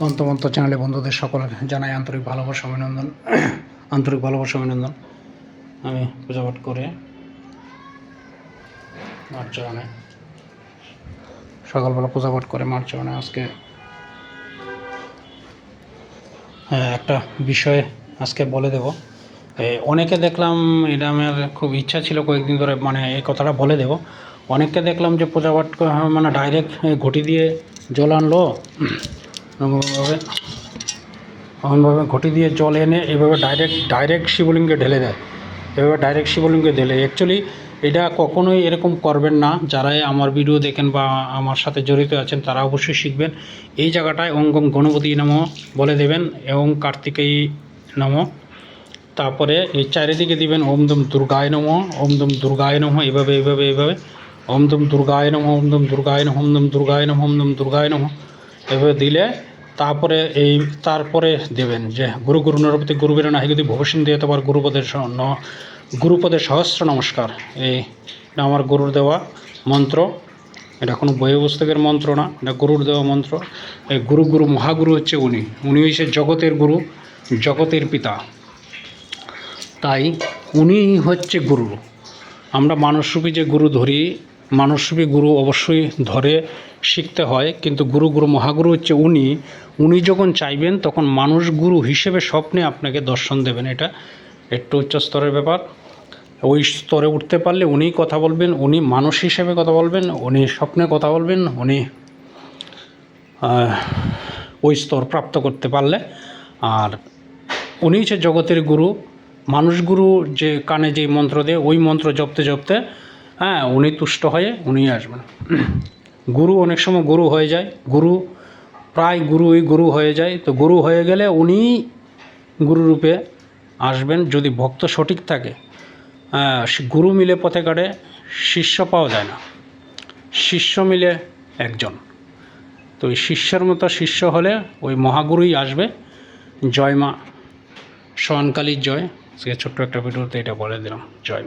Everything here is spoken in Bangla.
তন্তমন্ত চ্যানেলে বন্ধুদের সকলের জানাই আন্তরিক ভালোবাসা, অভিনন্দন। আন্তরিক ভালোবাসা, অভিনন্দন। আমি পূজাপাঠ করে মার চরণে, সকালবেলা পূজাপাঠ করে মার চরণে আজকে একটা বিষয়ে আজকে বলে দেব। অনেকে দেখলাম, এটা আমার খুব ইচ্ছা ছিল কয়েকদিন ধরে মানে এই কথাটা বলে দেব। অনেককে দেখলাম যে পূজাপাঠ মানে ডাইরেক্ট ঘটি দিয়ে জল আনলো। এমনভাবে এমনভাবে ঘটি দিয়ে জল এনে এভাবে ডাইরেক্ট ডাইরেক্ট শিবলিঙ্গে ঢেলে দেয়। এভাবে ডাইরেক্ট শিবলিঙ্গে ঢেলে অ্যাকচুয়ালি এটা কখনোই এরকম করবেন না। যারাই আমার ভিডিও দেখেন বা আমার সাথে জড়িত আছেন, তারা অবশ্যই শিখবেন। এই জায়গাটায় গম গণপতি নম বলে দেবেন এবং কার্তিকেয় নম তারপরে এই চারিদিকে দিবেন ওম দম দুর্গায় নম, ওম দম দুর্গায় নম, এভাবে এভাবে এভাবে। ওম দম দুর্গায় নম, ওম দম দুর্গায় নম দম দুর্গায় নম, ওম দম দুর্গায় নম। এভাবে দিলে তারপরে এই, তারপরে দেবেন যে গুরু গুরু নরপতি গুরুবীর নাহি যদি ভবিষ্যৎ দিয়ে তোমার গুরুপদের গুরুপদের সহস্র নমস্কার। এই আমার গুরুর দেওয়া মন্ত্র। এটা কোনো বই পুস্তকের মন্ত্র না, এটা গুরুর দেওয়া মন্ত্র। এই গুরু গুরু মহাগুরু হচ্ছে উনি। উনি হচ্ছে জগতের গুরু, জগতের পিতা। তাই উনি হচ্ছে গুরু। আমরা মানসরূপী যে গুরু ধরি মানসরূপী গুরু অবশ্যই ধরে শিখতে হয়, কিন্তু গুরু গুরু মহাগুরু হচ্ছে উনি। উনি যখন চাইবেন, তখন মানুষ গুরু হিসেবে স্বপ্নে আপনাকে দর্শন দেবেন। এটা একটু উচ্চ স্তরের ব্যাপার। ওই স্তরে উঠতে পারলে উনিই কথা বলবেন, উনি মানুষ হিসেবে কথা বলবেন, উনি স্বপ্নে কথা বলবেন, উনি ওই স্তর প্রাপ্ত করতে পারলে। আর উনি হচ্ছে জগতের গুরু। মানুষ গুরু যে কানে যে মন্ত্র দেয়, ওই মন্ত্র জপতে জপতে হ্যাঁ উনি তুষ্ট হয়ে উনি আসবেন। গুরু অনেক সময় গুরু হয়ে যায়। গুরু, প্রায় গুরুই গুরু হয়ে যায়। তো গুরু হয়ে গেলে উনি গুরুরূপে আসবেন। যদি ভক্ত সঠিক থাকে গুরু মিলে পথে কাটে, শিষ্য পাওয়া যায় না। শিষ্য মিলে একজন। তো ওই শিষ্যের মতো শিষ্য হলে ওই মহাগুরুই আসবে। জয় মা জয়। সে ছোট্ট একটা ভিডিওতে এটা বলে দিলাম। জয় মা।